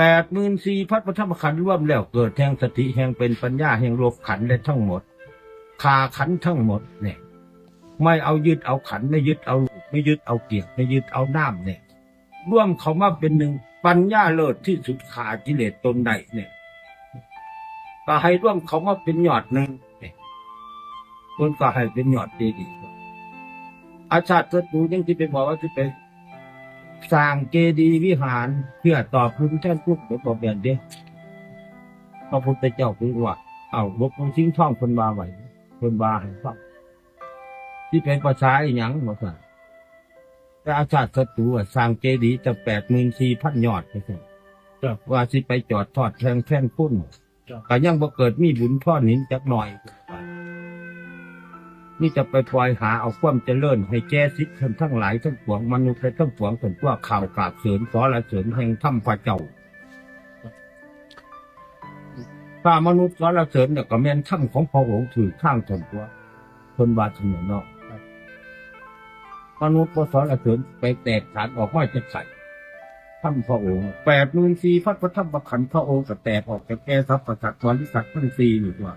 แปดหมื่นสี่พัดพระธรรมขันธ์ร่วมแล้วเกิดแห่งสติแห่งเป็นปัญญาแห่งโลกขันธ์ได้ทั้งหมดคาขันธ์ทั้งหมดเนี่ยไม่เอายึดเอาขันธ์ไม่ยึดเอาลูกไม่ยึดเอาเกียรไม่ยึดเอาน้ำเนี่ยร่วมเขามาเป็นหนึ่งปัญญาเลิศที่สุดขากิเลสตนใดเนี่ยก็ให้ร่วมเขามาเป็นหยอดหนึ่งเนี่ยคนก็ให้เป็นหยอดดีดีๆอาชาติศัตรูยังที่ไปบอกว่าที่ไป สร้างเจดีย์วิหารเพื่อตอบคุณแท่นพวกเดี๋ยวบอกแบบเดียวพระพุทธเจ้าคือว่า เอาบกมันทิ้งท่องคนบาไว้คนบาให้ฟังที่เป็นภาษาอีหยังบอกว่าแต่อาชาติศัตรูอะสร้างเจดีย์จะแปดหมื่นสี่พันยอดไปสิครับว่าสิไปจอดทอดแทงแท่นพุ่นครับก็ยังบ่เกิดมีบุญพ่อหนินจักหน่อย นี่จะไปปล่อยหาเอาความเจริญให้แก่สิทธิ์ทั้งทั้งหลายทั้งปวงมนุษย์ทั้งปวงเป็นพวกข่าวกราบเสริญสอละเสริญแห่งถ้ำพระเจ้าถ้ามนุษย์สารเสริญเนี่ยก็แม่นถ้ำของพระองค์ถือข้างถนตัวคนบาถนนเนาะมนุษย์ก็สารเสริญไปแตกฐานออกมาจะใส่ถ้ำพระองค์แปดหมื่นสี่พัดพระธรรมขันธ์พระองค์ก็แตกออกจากแก่ทรัพย์ประสัตว์วริสัตว์ทั้งสี่นี่งว่า